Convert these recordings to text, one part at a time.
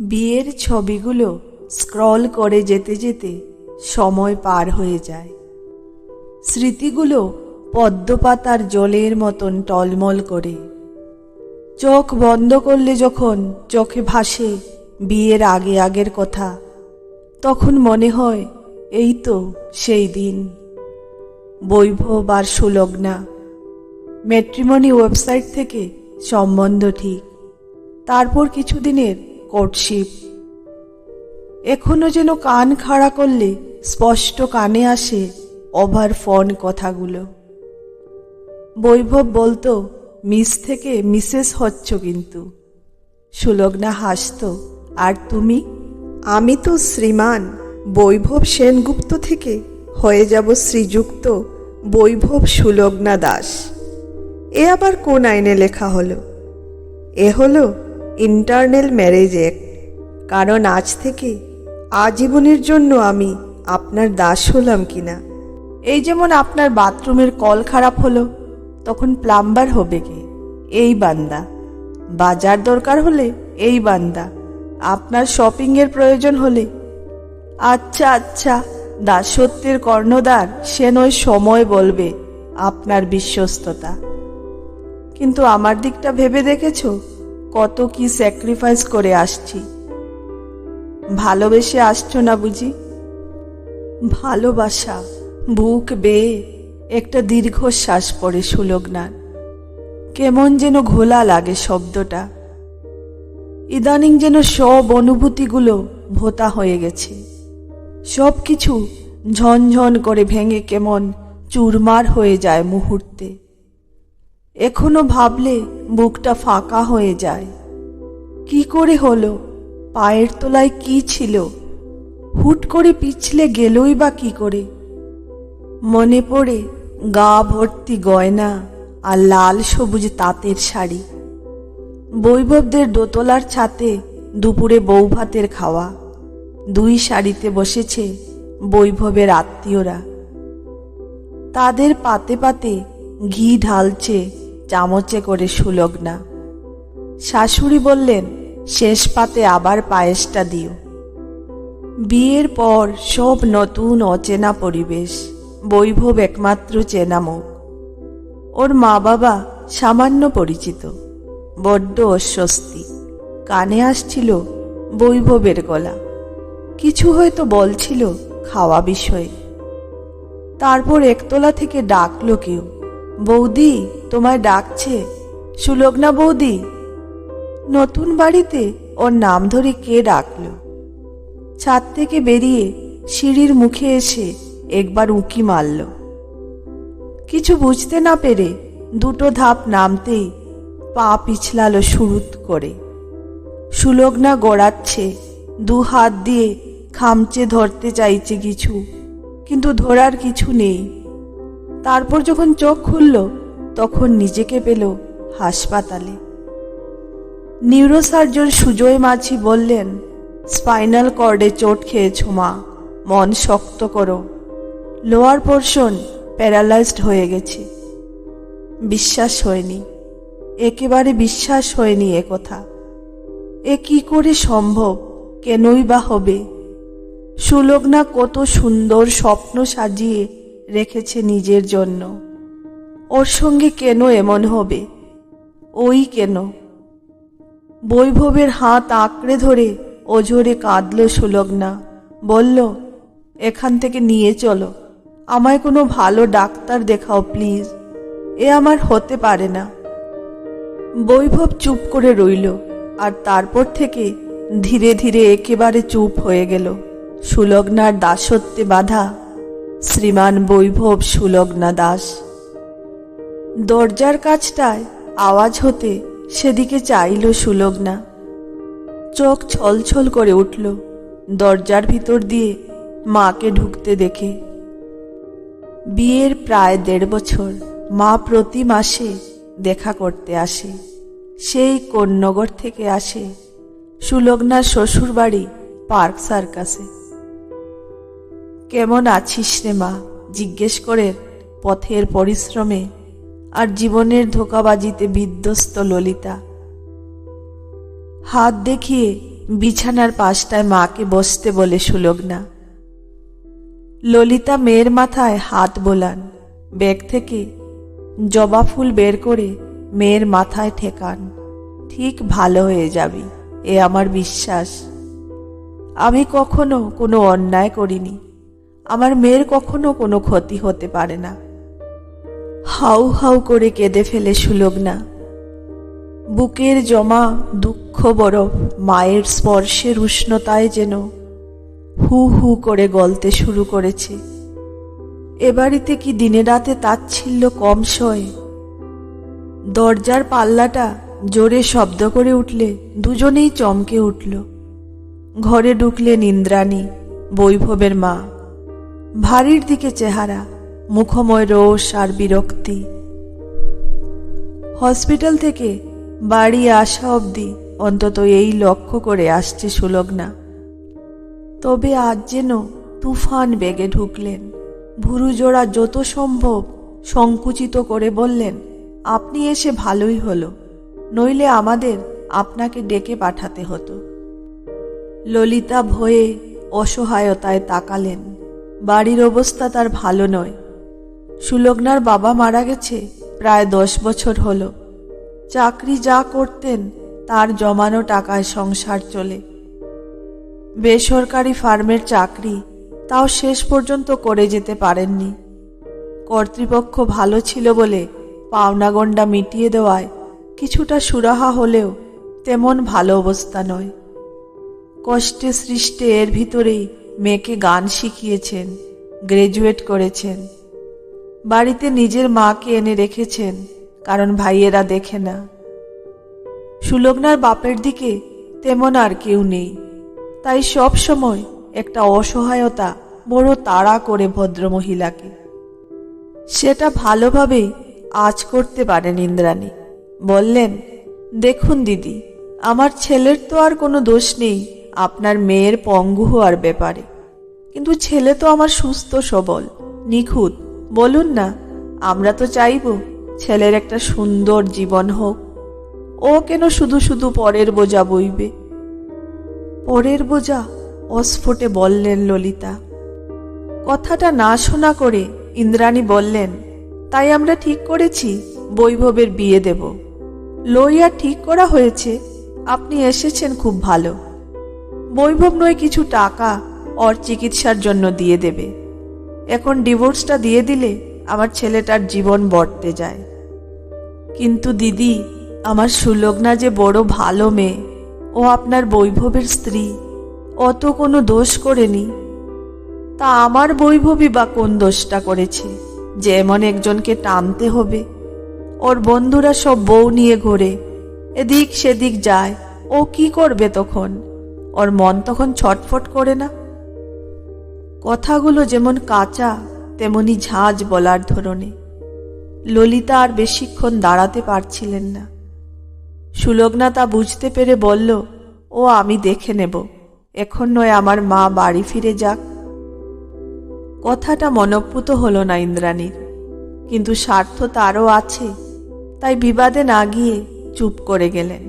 বিয়ের ছবিগুলো স্ক্রল করে যেতে যেতে সময় পার হয়ে যায়। স্মৃতিগুলো পদ্মপাতার জলের মতন টলমল করে। চোখ বন্ধ করলে যখন চোখে ভাসে বিয়ের আগে আগের কথা, তখন মনে হয়, এই তো সেই দিন। বৈভব আর সুলগ্না, ম্যাট্রিমনি ওয়েবসাইট থেকে সম্বন্ধ ঠিক। তারপর কিছুদিনের কোর্টশিপ এখনও যেন কান খাড়া করলে স্পষ্ট কানে আসে ওভার ফোন কথাগুলো। বৈভব বলতো, মিস থেকে মিসেস হচ্ছ কিন্তু। সুলগ্না হাসতো, আর তুমি? আমি তো শ্রীমান, বৈভব সেনগুপ্ত থেকে হয়ে যাব শ্রীযুক্ত বৈভব সুলগ্না দাস। এ আবার কোন আইনে লেখা হলো? এ হলো ইন্টারনাল ম্যারেজ অ্যাক্ট কারণ আজ থেকে আজীবনের জন্য আমি আপনার দাস হলাম কিনা। এই যেমন আপনার বাথরুমের কল খারাপ হলো, তখন প্লাম্বার হবে কে? এই বান্দা। বাজার দরকার হলে এই বান্দা। আপনার শপিংয়ের প্রয়োজন হলে। আচ্ছা আচ্ছা দাসত্বের কর্ণদার সে নয় সময় বলবে আপনার বিশ্বস্ততা। কিন্তু আমার দিকটা ভেবে দেখেছ? কত কি স্যাক্রিফাইস করে আসছি। ভালোবেসে আসছো না বুঝি? ভালোবাসা বুক বেয়ে, একটা দীর্ঘশ্বাস পড়ে সুলগ্নার। কেমন যেন ঘোলা লাগে শব্দটা। ইদানিং যেন সব অনুভূতিগুলো ভোতা হয়ে গেছে। সব কিছু ঝনঝন করে ভেঙে কেমন চুরমার হয়ে যায় মুহূর্তে। এখনও ভাবলে বুকটা ফাঁকা হয়ে যায়। কি করে হলো? পায়ের তলায় কি ছিল? হুট করে পিছলে গেলই বা কি করে? মনে পড়ে গা ভর্তি গয়না আর লাল সবুজ তাঁতের শাড়ি। বৈভবদের দোতলার ছাতে দুপুরে বউ ভাতের খাওয়া। দুই শাড়িতে বসেছে বৈভবের আত্মীয়রা। তাদের পাতে পাতে ঘি ঢালছে চামচে করে সুলগ্না শাশুড়ি বললেন, শেষ পাতে আবার পায়েসটা দিও। বিয়ের পর সব নতুন অচেনা পরিবেশ, বৈভব একমাত্র চেনা মুখ। ওর মা বাবা সামান্য পরিচিত, বড্ড অস্বস্তি। কানে আসছিল বৈভবের গলা। কিছু হয়তো বলছিল খাওয়া বিষয়ে। তারপর একতলা থেকে ডাকলো কেউ। বৌদি, তোমায় ডাকছে। সুলগ্না বৌদি, নতুন বাড়িতে ওর নাম ধরে কে ডাকল? ছাদ থেকে বেরিয়ে সিঁড়ির মুখে এসে একবার উঁকি মারল। কিছু বুঝতে না পেরে দুটো ধাপ নামতেই পা পিছলালো শুরুত করে। সুলগ্না গড়াচ্ছে, দু হাত দিয়ে খামচে ধরতে চাইছে কিছু, কিন্তু ধরার কিছু নেই। তারপর যখন চোখ খুলল, তখন নিজেকে পেল হাসপাতালে। নিউরোসার্জন সুজয় মাঝি বললেন, স্পাইনাল কর্ডে চোট খেয়েছ মা, মন শক্ত করো। লোয়ার পোর্শন প্যারালাইজড হয়ে গেছে। বিশ্বাস হয়নি। একেবারে বিশ্বাস হয়নি এ কথা। এ কি করে সম্ভব? কেনই বা হবে? সুলগ্না কত সুন্দর স্বপ্ন সাজিয়ে রেখেছে নিজের জন্য। ওর সঙ্গে কেন এমন হবে? ওই কেন? বৈভবের হাত আঁকড়ে ধরে ওজোরে কাঁদল সুলগ্না। বলল, এখান থেকে নিয়ে চলো। আমায় কোনো ভালো ডাক্তার দেখাও প্লিজ। এ আমার হতে পারে না। বৈভব চুপ করে রইল আর তারপর থেকে ধীরে ধীরে একেবারে চুপ হয়ে গেল। সুলগ্নার দাসত্বে বাধা শ্রীমান বৈভব সুলগ্না দাস। দরজার কাছটায় আওয়াজ হতে সেদিকে চাইল সুলগ্না। চোখ ছলছল করে উঠল, দরজার ভিতর দিয়ে মাকে ঢুকতে দেখে। বিয়ের প্রায় দেড় বছর মা প্রতি মাসে দেখা করতে আসে। সেই কোন্নগর থেকে আসে সুলগ্নার শ্বশুর বাড়ি পার্ক সার্কাসে। কেমন আছিস রে মা? জিজ্ঞেস করে পথের পরিশ্রমে আর জীবনের ধোকাবাজিতে বিধ্বস্ত ললিতা। হাত দেখিয়ে বিছানার পাশটায় মাকে বসতে বলে সুলগ্না। ললিতা মেয়ের মাথায় হাত বোলান, ব্যাগ থেকে জবা ফুল বের করে মেয়ের মাথায় ঠেকান। ঠিক ভালো হয়ে যাবি, এ আমার বিশ্বাস। আমি কখনো কোনো অন্যায় করিনি। আমার মেয়ের কখনো কোনো ক্ষতি হতে পারে না। হাউ হাউ করে কেঁদে ফেলে সুলগ্না। বুকের জমা দুঃখ বরফ, মায়ের স্পর্শের উষ্ণতায় যেন হু হু করে গলতে শুরু করেছে। এ বাড়িতে কি দিনে রাতে তাচ্ছিল্য কম সয়? দরজার পাল্লাটা জোরে শব্দ করে উঠলে দুজনেই চমকে উঠল। ঘরে ঢুকলেন ইন্দ্রাণী বৈভবের মা। ভারীর দিকে চেহারা, মুখময় রোষ আর বিরক্তি। হসপিটাল থেকে বাড়ি আসা অবধি অন্তত এই লক্ষ্য করে আসছে সুলগ্না। তবে আজ যেন তুফান বেগে ঢুকলেন। ভুরুজোড়া যত সম্ভব সংকুচিত করে বললেন, আপনি এসে ভালোই হলো, নইলে আমাদের আপনাকে ডেকে পাঠাতে হতো। ললিতা ভয়ে অসহায়তায় তাকালেন। বাড়ির অবস্থা তার ভালো নয়। সুলগ্নার বাবা মারা গেছে প্রায় দশ বছর হলো। চাকরি যা করতেন, তার জমানো টাকায় সংসার চলে। বেসরকারি ফার্মের চাকরি তাও শেষ পর্যন্ত করে যেতে পারেননি। কর্তৃপক্ষ ভালো ছিল বলে পাওনাগণ্ডা মিটিয়ে দেওয়ায় কিছুটা সুরাহা হলেও তেমন ভালো অবস্থা নয়। কষ্টে সৃষ্টে এর ভিতরেই মেয়েকে গান শিখিয়েছেন গ্রাজুয়েট করেছেন। বাড়িতে নিজের মাকে এনে রেখেছেন, কারণ ভাইয়েরা দেখে না। সুলগ্নার বাপের দিকে তেমন আর কেউ নেই। তাই সব সময় একটা অসহায়তা বড় তাড়া করে ভদ্রমহিলাকে। সেটা ভালোভাবেই আজ করতে পারেন ইন্দ্রাণী। বললেন, দেখুন দিদি, আমার ছেলের তো আর কোনো দোষ নেই, আপনার মেয়ের পঙ্গু হওয়ার ব্যাপারে। কিন্তু ছেলে তো আমার সুস্থ সবল, নিখুঁত। বলুন না, আমরা তো চাইব ছেলের একটা সুন্দর জীবন হোক। ও কেন শুধু শুধু পরের বোঝা বইবে? পরের বোঝা অস্ফোটে বললেন ললিতা। কথাটা না শোনা করে ইন্দ্রাণী বললেন, তাই আমরা ঠিক করেছি, বৈভবের বিয়ে দেব। লইয়া ঠিক করা হয়েছে, আপনি এসেছেন খুব ভালো। বৈভব নয় কিছু টাকা ওর চিকিৎসার জন্য দিয়ে দেবে। এখন ডিভোর্সটা দিয়ে দিলে আমার ছেলেটার জীবন বর্তে যায়। কিন্তু দিদি, আমার সুলগ্না যে বড় ভালো মেয়ে, ও আপনার বৈভবের স্ত্রী অত কোনো দোষ করেনি। তা আমার বৈভবী বা কোন দোষটা করেছে? যে এমন একজনকে টানতে হবে। ওর বন্ধুরা সব বউ নিয়ে ঘোরে। এদিক সেদিক যায়। ও কি করবে তখন? ওর মন তখন ছটফট করে না? কথাগুলো যেমন কাঁচা, তেমনি ঝাঁজ বলার ধরনে। ললিতা আর বেশিক্ষণ দাঁড়াতে পারছিলেন না। সুলগ্না তা বুঝতে পেরে বলল, ও, আমি দেখে নেব। এখন নয় আমার মা বাড়ি ফিরে যাক। কথাটা মনপ্রুত হলো না ইন্দ্রাণীর, কিন্তু স্বার্থ তারও আছে, তাই বিবাদে না গিয়ে চুপ করে গেলেন।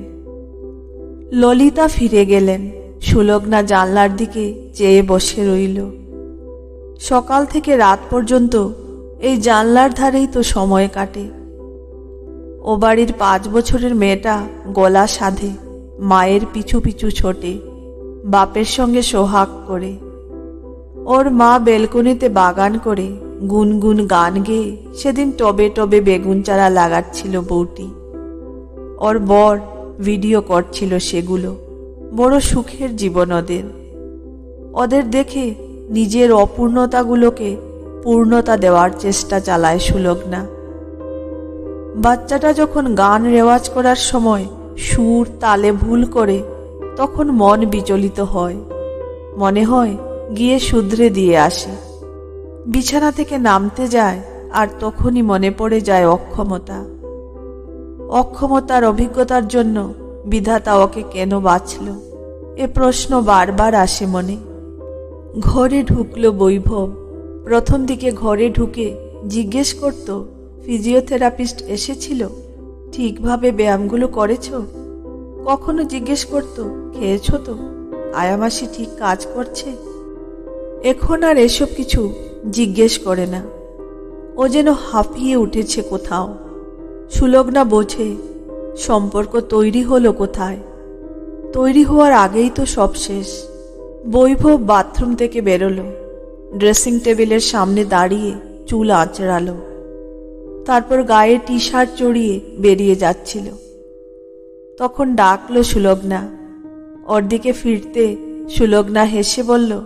ললিতা ফিরে গেলেন, সুলগ্না জানলার দিকে চেয়ে বসে রইল। সকাল থেকে রাত পর্যন্ত এই জানলার ধারেই তো সময় কাটে। ও বাড়ির পাঁচ বছরের মেয়েটা গলা সাধে, মায়ের পিছু পিছু ছোটে, বাপের সঙ্গে সোহাগ করে। ওর মা বেলকনিতে বাগান করে গুনগুন গান গেয়ে সেদিন টবে টবে বেগুন চারা লাগাচ্ছিল বউটি। ওর বর ভিডিও করছিল সেগুলো, বড় সুখের জীবন ওদের। ওদের দেখে নিজের অপূর্ণতাগুলোকে পূর্ণতা দেওয়ার চেষ্টা চালায় সুলগ্না। বাচ্চাটা যখন গান রেওয়াজ করার সময় সুর তালে ভুল করে, তখন মন বিচলিত হয়। মনে হয় গিয়ে শুধরে দিয়ে আসে। বিছানা থেকে নামতে যায় আর তখনই মনে পড়ে যায় অক্ষমতা। অক্ষমতার অভিজ্ঞতার জন্য বিধাতা ওকে কেন বাঁচল? এ প্রশ্ন বারবার আসে মনে। ঘরে ঢুকলো বৈভব। প্রথম দিকে ঘরে ঢুকে জিজ্ঞেস করত, ফিজিওথেরাপিস্ট এসেছিল? ঠিকভাবে ব্যায়ামগুলো করেছ? কখনো জিজ্ঞেস করত, খেয়েছো তো? আয়ামাসি ঠিক কাজ করছে? এখন আর এসব কিছু জিজ্ঞেস করে না। ও যেন হাঁপিয়ে উঠেছে কোথাও। সুলগ্না বোঝে, সম্পর্ক তৈরি হলো কোথায়? তৈরি হওয়ার আগেই তো সব শেষ। বৈভব বাথরুম থেকে বেরোলো। ড্রেসিং টেবিলের সামনে দাঁড়িয়ে চুল আঁচড়ালো। তারপর গায়ে টি শার্ট চড়িয়ে বেরিয়ে যাচ্ছিল। তখন ডাকলো সুলগ্না। ওর দিকে ফিরতে সুলগ্না হেসে বলল,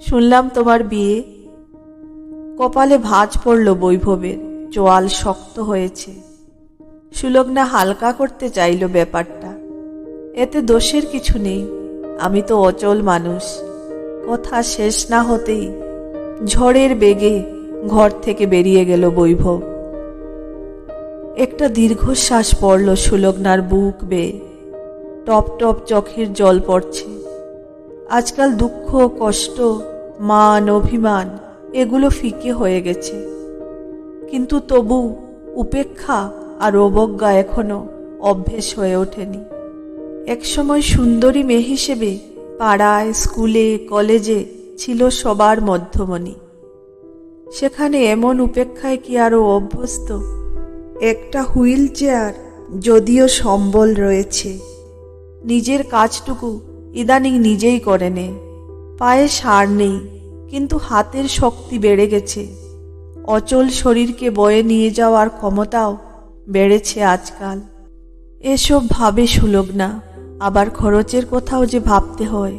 শুনলাম তোমার বিয়ে। কপালে ভাঁজ পড়ল বৈভবের চোয়াল শক্ত হয়েছে। সুলগ্না হালকা করতে চাইল ব্যাপারটা। এতে দোষের কিছু নেই। আমি তো অচল মানুষ। কথা শেষ না হতেই ঝড়ের বেগে ঘর থেকে বেরিয়ে গেল বৈভব। একটা দীর্ঘশ্বাস পড়ল সুলগ্নার বুক বেয়ে। টপ টপ চোখের জল পড়ছে। আজকাল দুঃখ, কষ্ট, মান, অভিমান, এগুলো ফিকে হয়ে গেছে। কিন্তু তবু উপেক্ষা আর অবজ্ঞা এখনও অভ্যেস হয়ে ওঠেনি। একসময় সুন্দরী মেয়ে হিসেবে পাড়ায়, স্কুলে, কলেজে ছিল সবার মধ্যমণি। সেখানে এমন উপেক্ষায় কি আরও অভ্যস্ত? একটা হুইল চেয়ার যদিও সম্বল রয়েছে। নিজের কাজটুকু ইদানিং নিজেই করে নে। পায়ে সার নেই, কিন্তু হাতের শক্তি বেড়ে গেছে। অচল শরীরকে বয়ে নিয়ে যাওয়ার ক্ষমতাও বেড়েছে আজকাল। এসব ভাবে সুলভ না। আবার খরচের কোথাও যে ভাবতে হয়।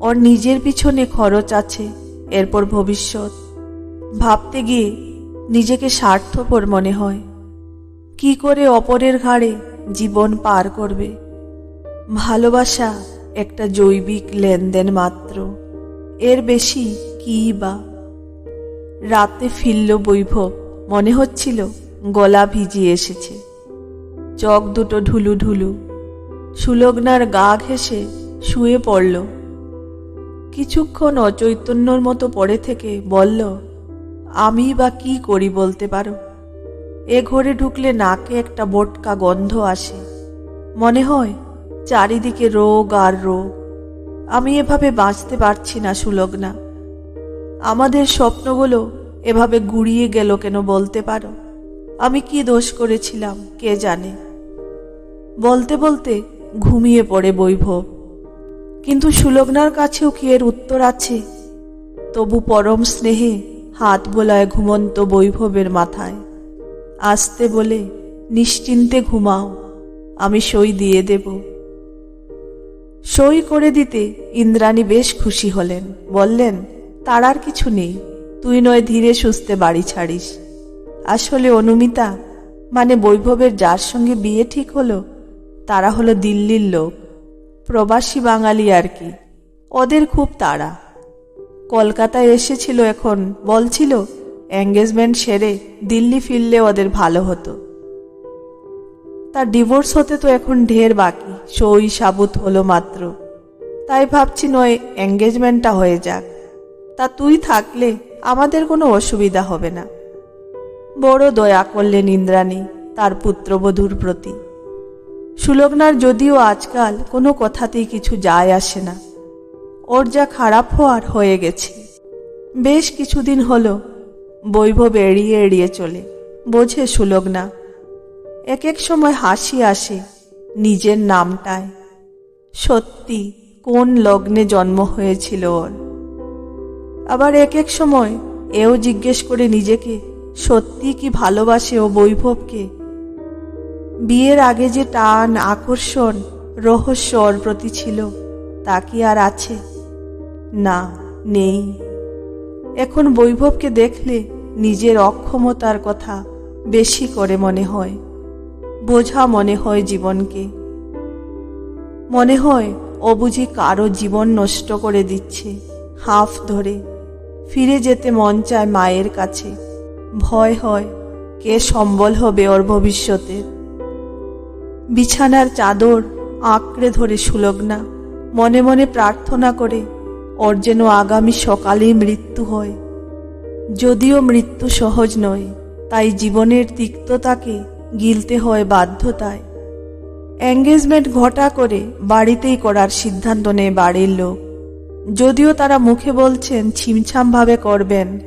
ওর নিজের পিছনে খরচ আছে, এরপর ভবিষ্যৎ। ভাবতে গিয়ে নিজেকে স্বার্থপর মনে হয়। কি করে অপরের ঘাড়ে জীবন পার করবে? ভালোবাসা একটা জৈবিক লেনদেন মাত্র। এর বেশি কি বা? রাতে ফিরল বৈভব, মনে হচ্ছিল গলা ভিজিয়ে এসেছে। চক দুটো ঢুলু ঢুলু সুলগ্নার গা ঘেসে শুয়ে পড়ল। কিছুক্ষণ অচৈতন্যর মতো পড়ে থেকে বলল, আমি বা কি করি বলতে পারো? এ ঘরে ঢুকলে নাকে একটা বোটকা গন্ধ আসে। মনে হয়, চারিদিকে রোগ আর রোগ। আমি এভাবে বাঁচতে পারছি না, সুলগ্না। আমাদের স্বপ্নগুলো এভাবে গুড়িয়ে গেল কেন বলতে পারো? আমি কি দোষ করেছিলাম, কে জানে? বলতে বলতে ঘুমিয়ে পড়ে বৈভব কিন্তু সুলগ্নার কাছেও কি এর উত্তর আছে? তবু পরম স্নেহে হাত বোলায় ঘুমন্ত বৈভবের মাথায়। আসতে বলে, নিশ্চিন্তে ঘুমাও, আমি সই দিয়ে দেব। সই করে দিতে ইন্দ্রাণী বেশ খুশি হলেন। বললেন, তার আর কিছু নেই, তুই নয় ধীরে সুস্থে বাড়ি ছাড়িস। আসলে অনুমিতা মানে বৈভবের যার সঙ্গে বিয়ে ঠিক হলো তারা হলো দিল্লির লোক, প্রবাসী বাঙালি আর কি। ওদের খুব তাড়া। কলকাতায় এসেছিল এখন, বলছিল এঙ্গেজমেন্ট সেরে দিল্লি ফিরলে ওদের ভালো হতো। তার ডিভোর্স হতে তো এখন ঢের বাকি, সই সাবুত হলো মাত্র। তাই ভাবছি নয় এঙ্গেজমেন্টটা হয়ে যাক। তা তুই থাকলে আমাদের কোনো অসুবিধা হবে না। বড় দয়া করলেন ইন্দ্রাণী, তার পুত্রবধূর প্রতি। সুলগ্নার যদিও আজকাল কোনো কথাতেই কিছু যায় আসে না। ওর যা খারাপ হওয়ার হয়ে গেছে। বেশ কিছুদিন হলো বৈভব এড়িয়ে এড়িয়ে চলে, বোঝে সুলগ্না। এক এক সময় হাসি আসে নিজের নামটায়। সত্যি, কোন লগ্নে জন্ম হয়েছিল ওর? আবার এক এক সময় এও জিজ্ঞেস করে নিজেকে, সত্যি কি ভালোবাসে ও বৈভবকে? বিয়ের আগে যে টান, আকর্ষণ, রহস্য ওর প্রতি ছিল, তা কি আর আছে? না, নেই। এখন বৈভবকে দেখলে নিজের অক্ষমতার কথা বেশি করে মনে হয়। বোঝা মনে হয় জীবনকে। মনে হয় ও বুঝি কারও জীবন নষ্ট করে দিচ্ছে, হাফ ধরে। ফিরে যেতে মন চায় মায়ের কাছে। ভয় হয়, কে সম্বল হবে ওর ভবিষ্যতের? বিছানার চাদর আঁকড়ে ধরে সুলগ্না। মনে মনে প্রার্থনা করে, ওর যেন আগামী সকালেই মৃত্যু হয়। যদিও মৃত্যু সহজ নয়, তাই জীবনের তিক্ততাকে গিলতে হয় বাধ্যতায়। এঙ্গেজমেন্ট ঘটা করে বাড়িতেই করার সিদ্ধান্ত নেয় বাড়ির লোক। যদিও তারা মুখে বলছেন, ছিমছামভাবে করবেন।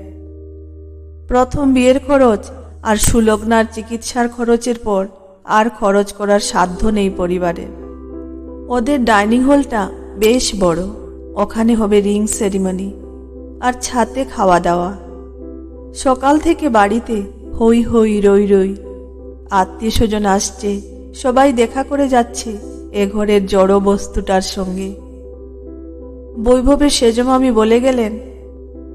প্রথম বিয়ের খরচ আর সুলগ্নার চিকিৎসার খরচের পর আর খরচ করার সাধ্য নেই পরিবারের ওদের ডাইনিং হলটা বেশ বড়, ওখানে হবে রিং সেরিমনি আর ছাতে খাওয়া দাওয়া। সকাল থেকে বাড়িতে হই হই রই রই আত্মীয় স্বজন আসছে, সবাই দেখা করে যাচ্ছে এ ঘরের জড় বস্তুটার সঙ্গে। বৈভবের সেজমামি বলে গেলেন,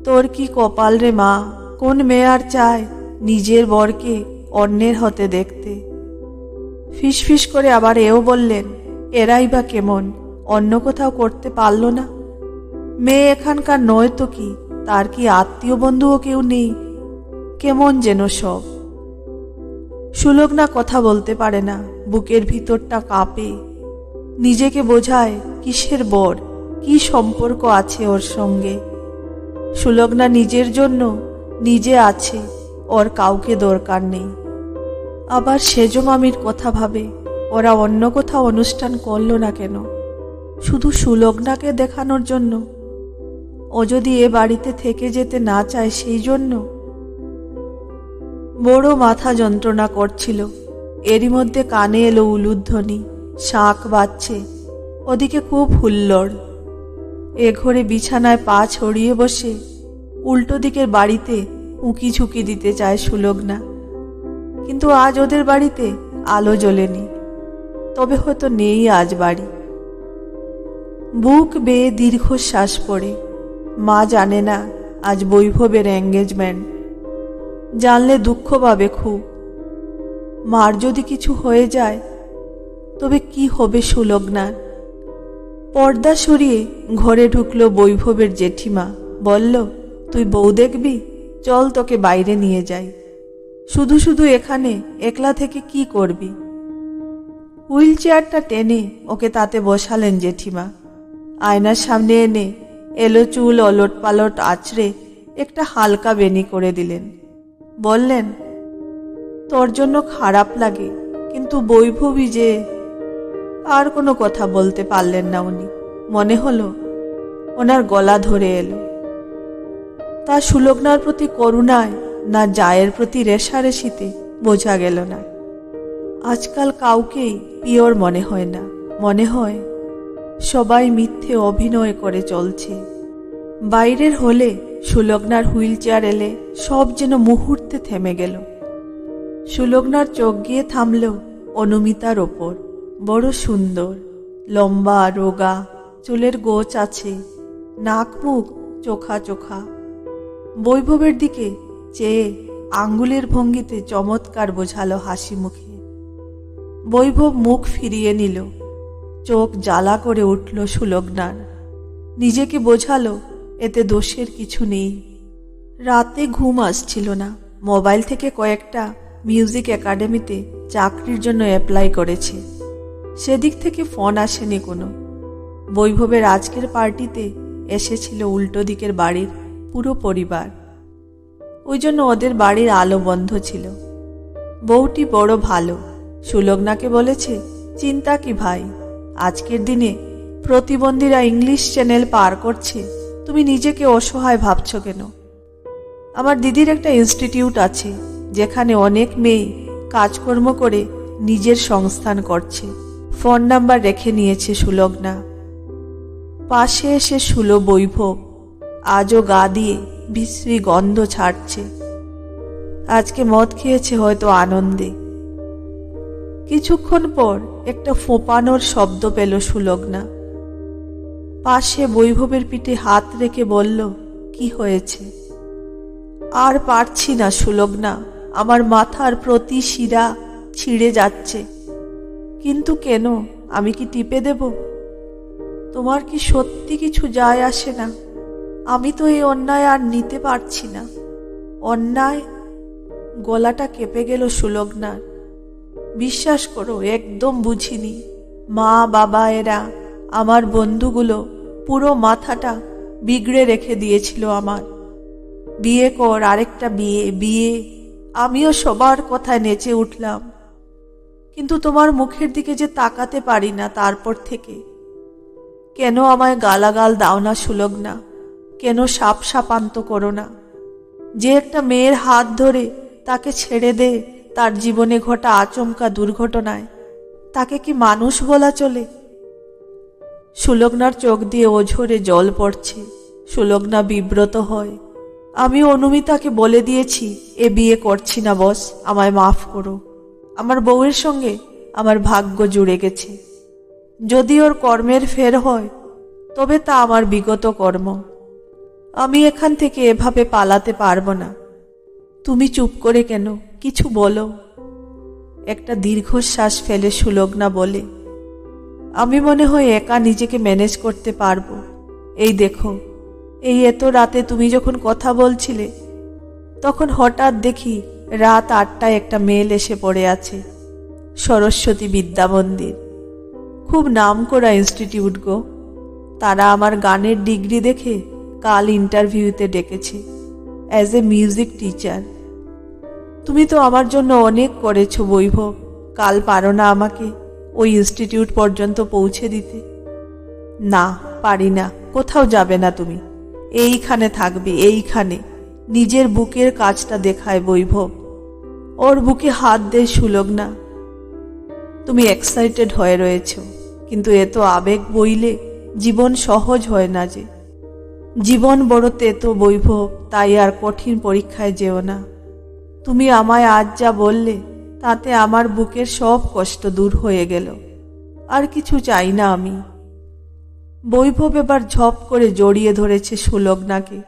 তোর কি কপাল রে মা? কোন মেয়ে আর চায় নিজের বরকে অন্যের হতে দেখতে? ফিসফিস করে আবার এও বললেন, এরাই বা কেমন? অন্য কোথাও করতে পারল না। মেয়ে এখানকার নয় তো কি? তার কি আত্মীয় বন্ধুও কেউ নেই? কেমন যেন সব। সুলগ্না কথা বলতে পারে না, বুকের ভিতরটা কাঁপে। নিজেকে বোঝায় কিসের বর, কি সম্পর্ক আছে ওর সঙ্গে। সুলগ্না নিজের জন্য, নিজে আছে, ওর কাউকে দরকার নেই। আবার সেজ মামির কথা ভাবে, ওরা অন্য কোথাও অনুষ্ঠান করল না কেন? শুধু সুলগ্নাকে দেখানোর জন্য। ও যদি এ বাড়িতে থেকে যেতে না চায় সেই জন্য? বড় মাথা যন্ত্রণা করছিল। এরই মধ্যে কানে এলো উলুধ্বনি, শাঁখ বাজছে, ওদিকে খুব হুল্লোড়। এ ঘরে বিছানায় পা ছড়িয়ে বসে, উল্টো দিকের বাড়িতে উঁকি ঝুঁকি দিতে চায় সুলগ্না। কিন্তু আজ ওদের বাড়িতে আলো জ্বলেনি। তবে হয়তো নেই আজ বাড়ি। বুক বেয়ে দীর্ঘশ্বাস পড়ে। মা জানে না আজ বৈভবের এঙ্গেজমেন্ট জানলে দুঃখ পাবে খুব। মার যদি কিছু হয়ে যায়, তবে কি হবে সুলগ্নার? পর্দা সরিয়ে ঘরে ঢুকলো বৈভবের জেঠিমা। বলল, তুই বউ দেখবি? চল তোকে বাইরে নিয়ে যাই। শুধু শুধু এখানে একলা থেকে কি করবি? হুইল চেয়ারটা টেনে ওকে তাতে বসালেন জেঠিমা। আয়নার সামনে এনে এলো চুল অলট পালট আছড়ে একটা হালকা বেনি করে দিলেন। বললেন, তোর জন্য খারাপ লাগে, কিন্তু বৈভবী যে, আর কোনো কথা বলতে পারলেন না উনি। মনে হলো ওনার গলা ধরে এলো। তা সুলগ্নার প্রতি করুণায় না জায়ের প্রতি রেশারেশিতে বোঝা গেল না। আজকাল কাউকেই পিওর মনে হয় না। মনে হয় সবাই মিথ্যে অভিনয় করে চলছে। বাইরের হলে সুলগ্নার হুইল চেয়ার এলে সব যেন মুহূর্তে থেমে গেল। সুলগ্নার চোখ গিয়ে থামল অনুমিতার ওপর। বড় সুন্দর, লম্বা, রোগা, চুলের গোছ আছে নাক মুখ চোখা চোখা বৈভবের দিকে চেয়ে আঙ্গুলের ভঙ্গিতে চমৎকার বোঝালো হাসি মুখে। বৈভব মুখ ফিরিয়ে নিল। চোখ জ্বালা করে উঠল সুলগ্নার। নিজেকে বোঝালো, এতে দোষের কিছু নেই। রাতে ঘুম আসছিল না। মোবাইল থেকে কয়েকটা মিউজিক একাডেমিতে চাকরির জন্য অ্যাপ্লাই করেছে। সেদিক থেকে ফোন আসেনি কোনো। বৈভবের আজকের পার্টিতে এসেছিল উল্টো দিকের বাড়ির পুরো পরিবার। ওই জন্য ওদের বাড়ির আলো বন্ধ ছিল। বউটি বড় ভালো। সুলগ্নাকে বলেছে, চিন্তা কি ভাই? আজকের দিনে প্রতিবন্ধীরা ইংলিশ চ্যানেল পার করছে। তুমি নিজেকে অসহায় ভাবছ কেন? আমার দিদির একটা ইনস্টিটিউট আছে, যেখানে অনেক মেয়ে কাজকর্ম করে নিজের সংস্থান করছে। ফোন নাম্বার রেখে নিয়েছে সুলগ্না। পাশে এসে শুলো বৈভব, আজও গা দিয়ে বিশ্রী গন্ধ ছাড়ছে। আজকে মদ খেয়েছে হয়তো আনন্দে। কিছুক্ষণ পর একটা ফোঁপানোর শব্দ পেল সুলগ্না। পাশে বৈভবের পিঠে হাত রেখে বলল, কি হয়েছে? আর পারছি না সুলগ্না, আমার মাথার প্রতি শিরা ছিঁড়ে যাচ্ছে। কিন্তু কেন, আমি কি টিপে দেব? তোমার কি সত্যি কিছু যায় আসে না? আমি তো এই অন্যায় আর নিতে পারছি না। অন্যায়, গলাটা কেঁপে গেল সুলগ্নার। বিশ্বাস করো, একদম বুঝিনি। মা, বাবা, এরা, আমার বন্ধুগুলো পুরো মাথাটা বিগড়ে রেখে দিয়েছিল আমার। বিয়ে কর, আরেকটা বিয়ে বিয়ে। আমিও সবার কথায় নেচে উঠলাম। কিন্তু তোমার মুখের দিকে যে তাকাতে পারি না তারপর থেকে। কেন আমায় গালাগাল দাও না সুলগ না কেন সাপ সাপান্ত করো না? যে একটা মেয়ের হাত ধরে তাকে ছেড়ে দে, তার জীবনে ঘটা আচমকা দুর্ঘটনায়। তাকে কি মানুষ বলা চলে? সুলগ্নার চোখ দিয়ে ওঝরে জল পড়ছে। সুলগ্না বিব্রত হয়। আমি অনুমিতাকে বলে দিয়েছি, এ বিয়ে করছি না বস, আমায় মাফ করো। আমার বউয়ের সঙ্গে আমার ভাগ্য জুড়ে গেছে। যদি ওর কর্মের ফের হয়, তবে তা আমার বিগত কর্ম। আমি এখান থেকে এভাবে পালাতে পারব না। তুমি চুপ করে কেন? কিছু বলো। একটা দীর্ঘশ্বাস ফেলে সুলগ্না বলে, আমি মনে হয় একা নিজেকে ম্যানেজ করতে পারব। এই দেখো, এই এত রাতে তুমি যখন কথা বলছিলে, তখন হঠাৎ দেখি রাত আটটায় একটা মেল এসে পড়ে আছে, সরস্বতী বিদ্যা মন্দির। খুব নাম করা ইনস্টিটিউট গো। তারা আমার গানের ডিগ্রি দেখে কাল ইন্টারভিউতে ডেকেছে অ্যাজ এ মিউজিক টিচার তুমি তো আমার জন্য অনেক করেছ বৈভব, কাল পারো না আমাকে ওই ইনস্টিটিউট পর্যন্ত পৌঁছে দিতে। না, পারি না, কোথাও যাবে না তুমি, এইখানে থাকবে, এইখানে, নিজের বুকের কাজটা দেখায় বৈভব। ওর বুকে হাত দিয়ে সুলগ না তুমি এক্সাইটেড হয়ে রয়েছ, কিন্তু এত আবেগ বইলে জীবন সহজ হয় না যে। জীবন বড় তেতো বৈভব তাই আর কঠিন পরীক্ষায় যেও না। তুমি আমায় আজ যা বললে, তাতে আমার বুকের সব কষ্ট দূর হয়ে গেল। আর কিছু চাই না আমি। বৈভব এবার ঝপ করে জড়িয়ে ধরেছে সুলগ্নাকে।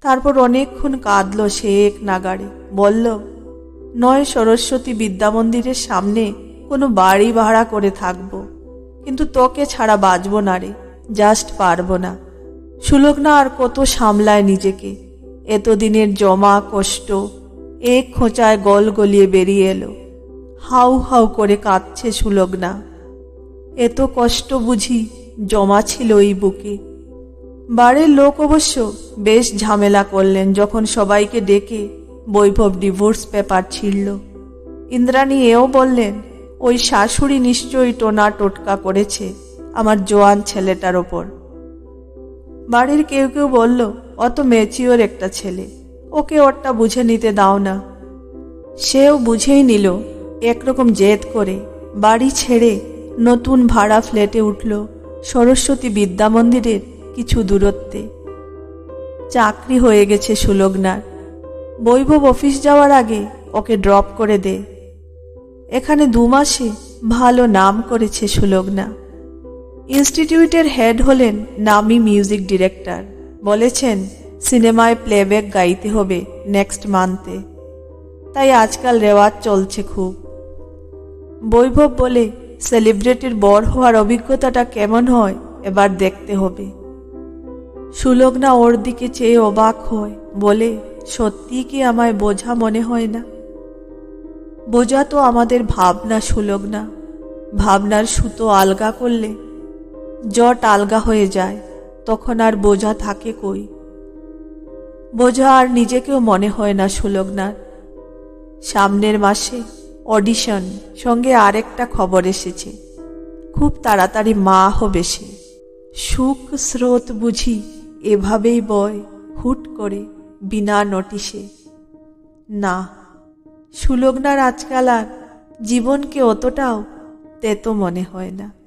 তারপর অনেকক্ষণ কাঁদল সে এক নাগাড়ে। বলল, নয় সরস্বতী বিদ্যা মন্দিরের সামনে কোনো বাড়ি ভাড়া করে থাকব, কিন্তু তোকে ছাড়া বাঁচবো না রে, জাস্ট পারব না। সুলগ্না আর কত সামলায় নিজেকে। এতদিনের জমা কষ্ট, এক খোঁচায় গল গলিয়ে বেরিয়ে এলো। হাউ হাউ করে কাঁদছে সুলগ্না। এত কষ্ট বুঝি জমা ছিল এই বুকে। বাড়ির লোক অবশ্য বেশ ঝামেলা করলেন যখন সবাইকে ডেকে বৈভব ডিভোর্স পেপার ছিঁড়ল। ইন্দ্রাণী এও বললেন, ওই শাশুড়ি নিশ্চয়ই টোনা টোটকা করেছে আমার জোয়ান ছেলেটার ওপর। বাড়ির কেউ কেউ বলল অত মেচিওর একটা ছেলে। ওকে ওরটা বুঝে নিতে দাও না। সেও বুঝেই নিল, একরকম জেদ করে বাড়ি ছেড়ে নতুন ভাড়া ফ্ল্যাটে উঠল সরস্বতী বিদ্যা মন্দিরের কিছু দূরত্বে। চাকরি হয়ে গেছে সুলগ্নার। বৈভব অফিস যাওয়ার আগে ওকে ড্রপ করে দে। এখানে দু মাসে ভালো নাম করেছে সুলগ্না। ইনস্টিটিউটের হেড হলেন নামি মিউজিক ডিরেক্টর। বলেছেন, সিনেমায় প্লেব্যাক গাইতে হবে নেক্সট মান্থে তাই আজকাল রেওয়াজ চলছে খুব। বৈভব বলে সেলিব্রিটির বর হওয়ার অভিজ্ঞতাটা কেমন হয়, এবার দেখতে হবে। সুলগ্না ওর দিকে চেয়ে অবাক হয়, বলে, সত্যি কি আমায় বোঝা মনে হয় না? বোঝা তো আমাদের ভাবনা সুলগ্না। ভাবনার সুতো আলগা করলে জট আলগা হয়ে যায়, তখন আর বোঝা থাকে কই? বোঝা আর নিজেকেও মনে হয় না সুলগ্নার। সামনের মাসে অডিশন, সঙ্গে আরেকটা খবর এসেছে। খুব তাড়াতাড়ি মা হবে সে সুখ স্রোত বুঝি এভাবেই বয়, হুট করে বিনা নোটিশে। না, সুলগ্নার আজকাল আর জীবনকে অতটাও তেতো মনে হয় না।